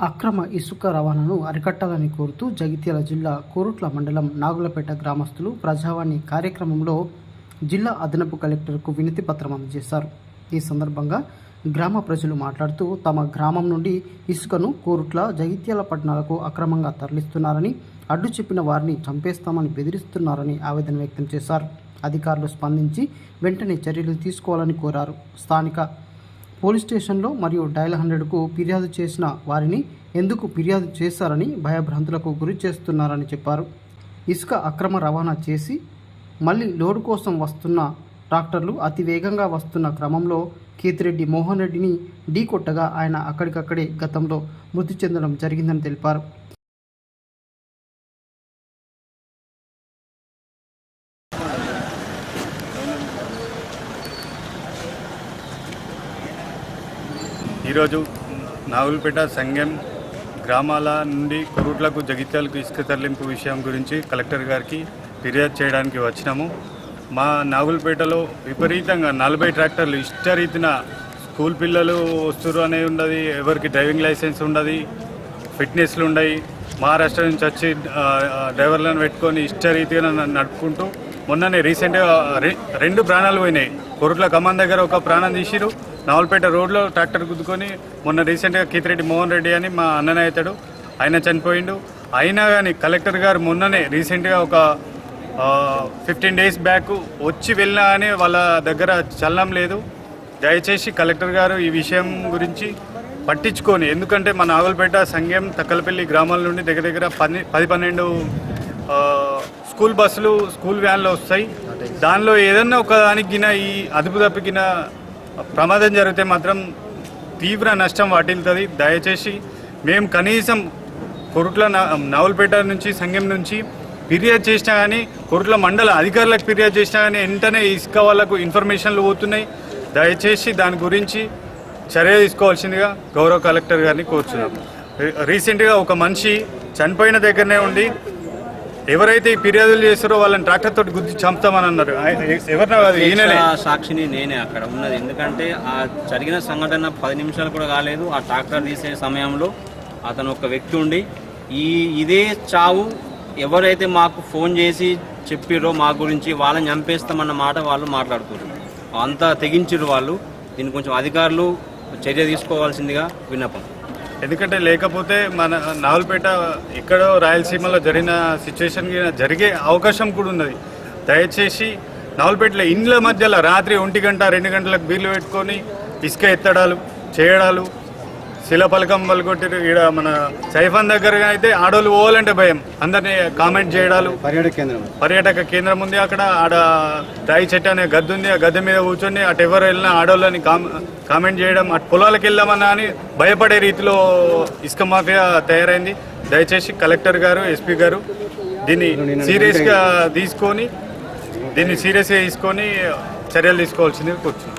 అక్రమ ఇసుక రవాణాను అరికట్టాలని కోరుతూ జగిత్యాల జిల్లా కోరుట్ల మండలం నాగులపేట గ్రామస్తులు ప్రజావాణి కార్యక్రమంలో జిల్లా అదనపు కలెక్టర్కు వినతి పత్రం అందజేశారు. ఈ సందర్భంగా గ్రామ ప్రజలు మాట్లాడుతూ తమ గ్రామం నుండి ఇసుకను కోరుట్ల జగిత్యాల పట్టణాలకు అక్రమంగా తరలిస్తున్నారని అడ్డు చెప్పిన వారిని చంపేస్తామని బెదిరిస్తున్నారని ఆవేదన వ్యక్తం చేశారు. అధికారులు స్పందించి వెంటనే చర్యలు తీసుకోవాలని కోరారు. స్థానిక పోలీస్ స్టేషన్లో మరియు డయల్ హండ్రెడ్కు ఫిర్యాదు చేసిన వారిని ఎందుకు ఫిర్యాదు చేశారని భయభ్రాంతులకు గురి చేస్తున్నారని చెప్పారు. ఇసుక అక్రమ రవాణా చేసి మళ్ళీ లోడు కోసం వస్తున్న ట్రాక్టర్లు అతి వేగంగా వస్తున్న క్రమంలో కేతిరెడ్డి మోహన్ రెడ్డిని ఢీకొట్టగా ఆయన అక్కడికక్కడే గతంలో మృతి చెందడం జరిగిందని తెలిపారు. ఈరోజు నాగులపేట సంఘం గ్రామాల నుండి కురుట్లకు జగిత్యాలకు ఇసుక తరలింపు విషయం గురించి కలెక్టర్ గారికి ఫిర్యాదు చేయడానికి వచ్చినాము. మా నాగులపేటలో విపరీతంగా నలభై ట్రాక్టర్లు ఇష్టరీతిన స్కూల్ పిల్లలు వస్తురు అనే ఉండదు ఎవరికి డ్రైవింగ్ లైసెన్స్ ఉండదు ఫిట్నెస్లు ఉన్నాయి. మహారాష్ట్ర నుంచి వచ్చి డ్రైవర్లను పెట్టుకొని ఇష్టరీతిగా నడుపుకుంటూ మొన్ననే రీసెంట్గా రె- రెండు ప్రాణాలు పోయినాయి. కొరుట్ల కమాన్ దగ్గర ఒక ప్రాణం తీసిరు నావల్పేట రోడ్లో ట్రాక్టర్ గుద్దుకొని మొన్న రీసెంట్గా కీతిరెడ్డి మోహన్ రెడ్డి అని మా అన్ననే అవుతాడు. ఆయన చనిపోయిండు. అయినా కానీ కలెక్టర్ గారు మొన్ననే రీసెంట్గా ఒక ఫిఫ్టీన్ డేస్ బ్యాక్ వచ్చి వెళ్ళినా కానీ వాళ్ళ దగ్గర చలనం లేదు. దయచేసి కలెక్టర్ గారు ఈ విషయం గురించి పట్టించుకొని ఎందుకంటే మన నాగల్పేట సంఘం తక్కలపల్లి గ్రామాల నుండి దగ్గర దగ్గర పది పది పన్నెండు స్కూల్ బస్సులు స్కూల్ వ్యాన్లు వస్తాయి. దానిలో ఏదన్నా ఒక దానికి గిన ఈ అదుపు తప్పికిన ప్రమాదం జరిగితే మాత్రం తీవ్ర నష్టం వాటిల్తుంది దయచేసి మేము కనీసం కొరుట్ల నా- నుంచి సంఘం నుంచి ఫిర్యాదు చేసినా కానీ కొరుట్ల మండల అధికారులకు ఫిర్యాదు చేసినా కానీ వెంటనే ఇసుక వాళ్ళకు ఇన్ఫర్మేషన్లు పోతున్నాయి. దయచేసి దాని గురించి చర్య తీసుకోవాల్సిందిగా గౌరవ కలెక్టర్ గారిని కోరుచున్నాం రీసెంట్గా ఒక మనిషి చనిపోయిన దగ్గరనే ఉండి ఎవరైతే ఈ ఫిర్యాదులు చేస్తారో వాళ్ళని ట్రాక్టర్ తోటి గుద్ది చంపుతామని అన్నారు. ఎవరినో సాక్షిని నేనే అక్కడ ఉన్నది. ఎందుకంటే ఆ జరిగిన సంఘటన పది నిమిషాలు కూడా కాలేదు. ఆ ట్రాక్టర్ తీసే సమయంలో అతను ఒక వ్యక్తి ఉండి ఈ ఇదే చావు ఎవరైతే మాకు ఫోన్ చేసి చెప్పిరో మా గురించి వాళ్ళని చంపేస్తామన్న మాట వాళ్ళు మాట్లాడుతున్నారు అంతా తెగించిరు వాళ్ళు. దీన్ని కొంచెం అధికారులు చర్య తీసుకోవాల్సిందిగా విన్నపం. ఎందుకంటే లేకపోతే మన నావల్పేట ఎక్కడో రాయలసీమలో జరిగిన సిచ్యువేషన్ జరిగే అవకాశం కూడా ఉన్నది. దయచేసి నావల్పేటలో ఇండ్ల మధ్యలో రాత్రి ఒంటి గంట రెండు గంటలకు బీర్లు పెట్టుకొని ఇసుక ఎత్తడాలు చేయడాలు శిలపలకం పలుకొట్టి ఈడ మన సైఫాన్ దగ్గర అయితే ఆడోళ్ళు పోవాలంటే భయం. అందరినీ కామెంట్ చేయడాలు. పర్యాటక కేంద్రం. పర్యాటక కేంద్రం ఉంది అక్కడ. ఆడ రాయి చెట్టు అనే గద్దె ఉంది. ఆ గద్దె మీద కూర్చొని అటు ఎవరు వెళ్ళినా ఆడోళ్ళని కామ్ కామెంట్ చేయడం. అటు పొలాలకు వెళ్దామన్నా అని భయపడే రీతిలో ఇసుక మాఫియా తయారైంది. దయచేసి కలెక్టర్ గారు ఎస్పీ గారు దీన్ని సీరియస్గా తీసుకొని దీన్ని సీరియస్గా తీసుకొని చర్యలు తీసుకోవాల్సింది కూర్చున్నాం.